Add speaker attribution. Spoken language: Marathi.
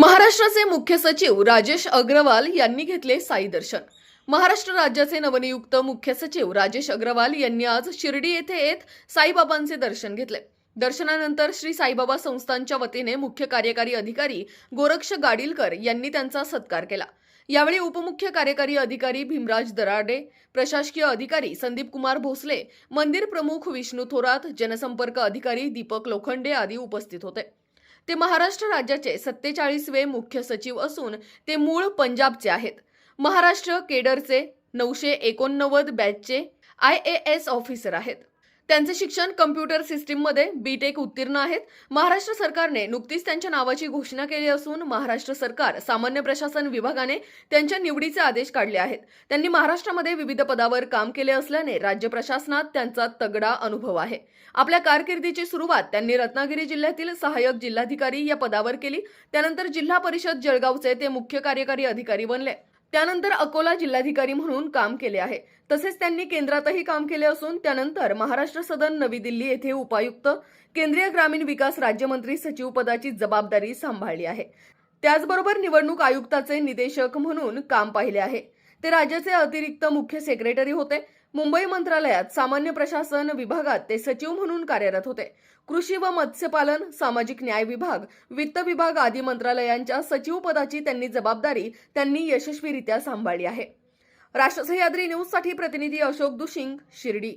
Speaker 1: महाराष्ट्राचे मुख्य सचिव राजेश अग्रवाल यांनी घेतले साई दर्शन. महाराष्ट्र राज्याचे नवनियुक्त मुख्य सचिव राजेश अग्रवाल यांनी आज शिर्डी येथे येत साईबाबांचे दर्शन घेतले. दर्शनानंतर श्री साईबाबा संस्थांच्या वतीने मुख्य कार्यकारी अधिकारी गोरक्ष गाडीलकर यांनी त्यांचा सत्कार केला. यावेळी उपमुख्य कार्यकारी अधिकारी भीमराज दराडे प्रशासकीय अधिकारी संदीप कुमार भोसले मंदिर प्रमुख विष्णू थोरात जनसंपर्क अधिकारी दीपक लोखंडे आदी उपस्थित होते. ते महाराष्ट्र राज्याचे सत्तेचाळीसवे मुख्य सचिव असून ते मूळ पंजाबचे आहेत. महाराष्ट्र केडरचे नऊशे एकोणनव्वद बॅचचे आय ए एस ऑफिसर आहेत. त्यांचे शिक्षण कम्प्युटर सिस्टीममध्ये बीटेक उत्तीर्ण आहेत. महाराष्ट्र सरकारने नुकतीच त्यांच्या नावाची घोषणा केली असून महाराष्ट्र सरकार सामान्य प्रशासन विभागाने त्यांच्या निवडीचे आदेश काढले आहेत. त्यांनी महाराष्ट्रामध्ये विविध पदावर काम केले असल्याने राज्य प्रशासनात त्यांचा तगडा अनुभव आहे. आपल्या कारकिर्दीची सुरुवात त्यांनी रत्नागिरी जिल्ह्यातील सहाय्यक जिल्हाधिकारी या पदावर केली. त्यानंतर जिल्हा परिषद जळगावचे ते मुख्य कार्यकारी अधिकारी बनले. त्यानंतर अकोला जिल्हाधिकारी म्हणून काम केले आहे. तसेच त्यांनी केंद्रातही काम केले असून त्यानंतर महाराष्ट्र सदन नवी दिल्ली येथे उपायुक्त केंद्रीय ग्रामीण विकास राज्यमंत्री सचिव पदाची जबाबदारी सांभाळली आहे. त्याचबरोबर निवडणूक आयुक्ताचे निदेशक म्हणून काम पाहिले आहे. ते राज्याचे अतिरिक्त मुख्य सेक्रेटरी होते. मुंबई मंत्रालयात सामान्य प्रशासन विभागात ते सचिव म्हणून कार्यरत होते. कृषी व मत्स्यपालन सामाजिक न्याय विभाग वित्त विभाग आदी मंत्रालयांच्या सचिव पदाची त्यांनी जबाबदारी त्यांनी यशस्वीरित्या सांभाळली आहे. राष्ट्र सह्याद्री न्यूजसाठी प्रतिनिधी अशोक दुशिंग शिर्डी.